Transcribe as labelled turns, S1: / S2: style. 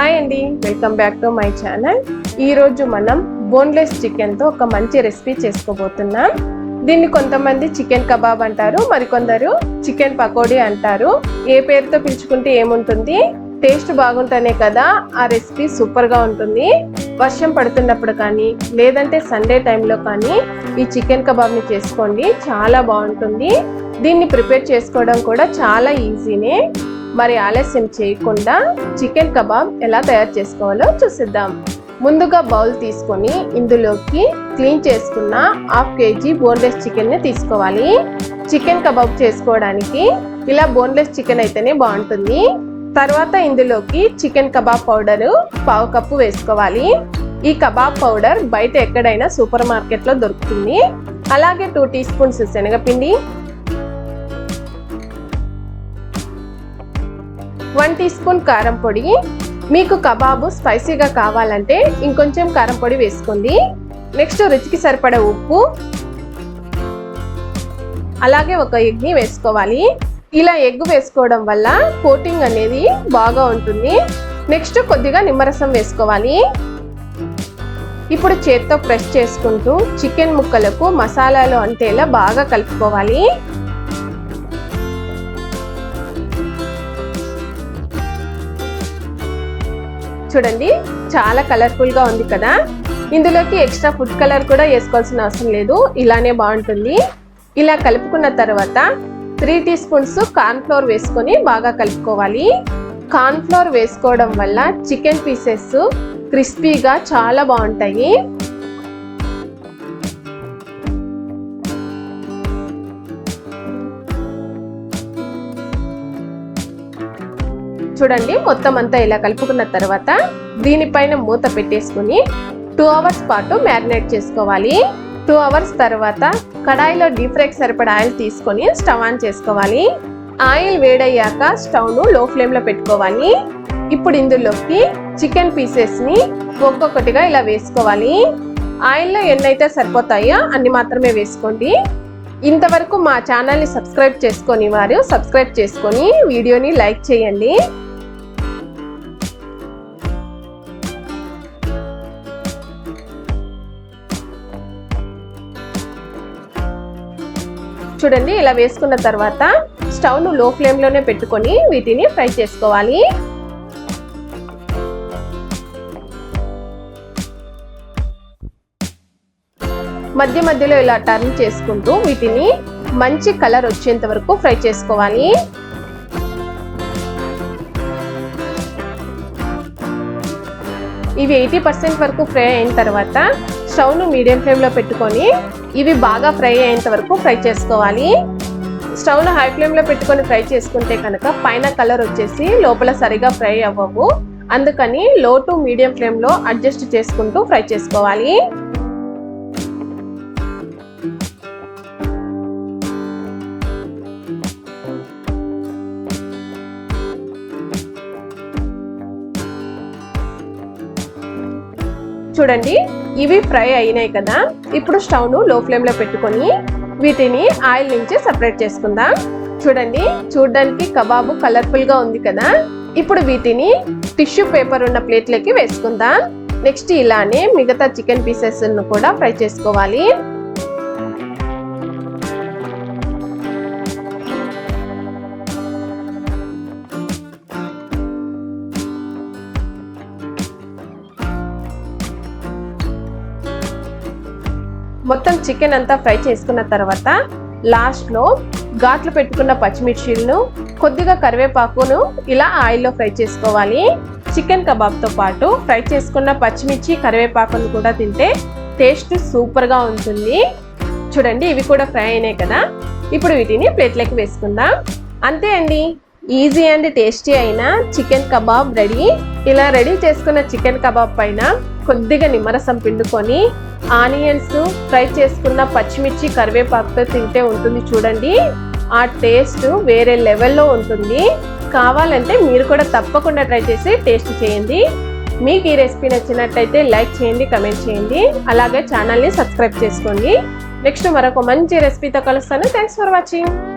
S1: Hi అండి welcome back to my channel. ఈరోజు మనం బోన్లెస్ చికెన్తో ఒక మంచి రెసిపీ చేసుకోబోతున్నాం. దీన్ని కొంతమంది చికెన్ కబాబ్ అంటారు మరికొందరు చికెన్ పకోడీ అంటారు. ఏ పేరుతో పిలుచుకుంటే ఏముంటుంది? టేస్ట్ బాగుంటేనే కదా ఆ రెసిపీ సూపర్గా ఉంటుంది. వర్షం పడుతున్నప్పుడు కానీ లేదంటే సండే టైంలో కానీ ఈ చికెన్ కబాబ్ని చేసుకోండి చాలా బాగుంటుంది. దీన్ని ప్రిపేర్ చేసుకోవడం కూడా చాలా ఈజీనే. మరి ఆలస్యం చేయకుండా చికెన్ కబాబ్ ఎలా తయారు చేసుకోవాలో చూసిద్దాం. ముందుగా బౌల్ తీసుకొని ఇందులోకి క్లీన్ చేసుకున్న హాఫ్ కేజీ బోన్లెస్ చికెన్ని తీసుకోవాలి. చికెన్ కబాబ్ చేసుకోవడానికి ఇలా బోన్లెస్ చికెన్ అయితేనే బాగుంటుంది. తర్వాత ఇందులోకి చికెన్ కబాబ్ పౌడరు పావు కప్పు వేసుకోవాలి. ఈ కబాబ్ పౌడర్ బయట ఎక్కడైనా సూపర్ మార్కెట్లో దొరుకుతుంది. అలాగే టూ టీ స్పూన్స్ శనగపిండి వన్ టీ స్పూన్ కారం పొడి. మీకు కబాబు స్పైసీగా కావాలంటే ఇంకొంచెం కారం పొడి వేసుకోండి. నెక్స్ట్ రుచికి సరిపడ ఉప్పు. అలాగే ఒక ఎగ్ని వేసుకోవాలి. ఇలా ఎగ్ వేసుకోవడం వల్ల కోటింగ్ అనేది బాగా ఉంటుంది. నెక్స్ట్ కొద్దిగా నిమ్మరసం వేసుకోవాలి. ఇప్పుడు చేత్తో ప్రెస్ చేసుకుంటూ చికెన్ ముక్కలకు మసాలాలు అంటేలా బాగా కలుపుకోవాలి. చూడండి చాలా కలర్ఫుల్గా ఉంది కదా. ఇందులోకి ఎక్స్ట్రా ఫుడ్ కలర్ కూడా వేసుకోవాల్సిన అవసరం లేదు. ఇలానే బాగుంటుంది. ఇలా కలుపుకున్న తర్వాత త్రీ టీ స్పూన్స్ కార్న్ఫ్లోర్ వేసుకొని బాగా కలుపుకోవాలి. కార్న్ఫ్లోర్ వేసుకోవడం వల్ల చికెన్ పీసెస్ క్రిస్పీగా చాలా బాగుంటాయి. చూడండి మొత్తం అంతా ఇలా కలుపుకున్న తర్వాత దీనిపైన మూత పెట్టేసుకుని టూ అవర్స్ పాటు మ్యారినేట్ చేసుకోవాలి. టూ అవర్స్ తర్వాత కడాయిలో డీప్ ఫ్రైకి సరిపడా ఆయిల్ తీసుకొని స్టవ్ ఆన్ చేసుకోవాలి. ఆయిల్ వేడయ్యాక స్టవ్ను లో ఫ్లేమ్లో పెట్టుకోవాలి. ఇప్పుడు ఇందులోకి చికెన్ పీసెస్ని ఒక్కొక్కటిగా ఇలా వేసుకోవాలి. ఆయిల్లో ఎన్నైతే సరిపోతాయో అన్ని మాత్రమే వేసుకోండి. ఇంతవరకు మా ఛానల్ని సబ్స్క్రైబ్ చేసుకొని వారు సబ్స్క్రైబ్ చేసుకొని వీడియోని లైక్ చేయండి. చూడండి ఇలా వేసుకున్న తర్వాత స్టవ్ను లో ఫ్లేమ్లోనే పెట్టుకొని వీటిని ఫ్రై చేసుకోవాలి. మధ్య మధ్యలో ఇలా టర్న్ చేసుకుంటూ వీటిని మంచి కలర్ వచ్చేంత వరకు ఫ్రై చేసుకోవాలి. ఇవి ఎయిటీ పర్సెంట్ వరకు ఫ్రై అయిన తర్వాత స్టవ్ను మీడియం ఫ్లేమ్లో పెట్టుకొని ఇవి బాగా ఫ్రై అయ్యేంత వరకు ఫ్రై చేసుకోవాలి. స్టవ్ను హై ఫ్లేమ్లో పెట్టుకొని ఫ్రై చేసుకుంటే కనుక పైన కలర్ వచ్చేసి లోపల సరిగా ఫ్రై అవ్వవు. అందుకని లో టు మీడియం ఫ్లేమ్లో అడ్జస్ట్ చేసుకుంటూ ఫ్రై చేసుకోవాలి. చూడండి ఇవి ఫ్రై అయినాయి కదా. ఇప్పుడు స్టవ్ను లో ఫ్లేమ్లో పెట్టుకొని వీటిని ఆయిల్ నుంచి సపరేట్ చేసుకుందాం. చూడండి చూడడానికి కబాబు కలర్ఫుల్గా ఉంది కదా. ఇప్పుడు వీటిని టిష్యూ పేపర్ ఉన్న ప్లేట్లకి వేసుకుందాం. నెక్స్ట్ ఇలానే మిగతా చికెన్ పీసెస్ కూడా ఫ్రై చేసుకోవాలి. మొత్తం చికెన్ అంతా ఫ్రై చేసుకున్న తర్వాత లాస్ట్లో ఘాట్లు పెట్టుకున్న పచ్చిమిర్చీలను కొద్దిగా కరివేపాకును ఇలా ఆయిల్లో ఫ్రై చేసుకోవాలి. చికెన్ కబాబ్తో పాటు ఫ్రై చేసుకున్న పచ్చిమిర్చి కరివేపాకును కూడా తింటే టేస్ట్ సూపర్గా ఉంటుంది. చూడండి ఇవి కూడా ఫ్రై అయినాయి కదా. ఇప్పుడు వీటిని ప్లేట్లోకి వేసుకుందాం. అంతే అండి. ఈజీ అండ్ టేస్టీ అయిన చికెన్ కబాబ్ రెడీ. ఇలా రెడీ చేసుకున్న చికెన్ కబాబ్ పైన కొద్దిగా నిమ్మరసం పిండుకొని ఆనియన్స్ ఫ్రై చేసుకున్న పచ్చిమిర్చి కరివేపాకుతో తింటే ఉంటుంది చూడండి. ఆ టేస్ట్ వేరే లెవెల్లో ఉంటుంది. కావాలంటే మీరు కూడా తప్పకుండా ట్రై చేసి టేస్ట్ చేయండి. మీకు ఈ రెసిపీ నచ్చినట్టయితే లైక్ చేయండి కమెంట్ చేయండి. అలాగే ఛానల్ని సబ్స్క్రైబ్ చేసుకోండి. నెక్స్ట్ మరొక మంచి రెసిపీతో కలుస్తాను. Thanks for watching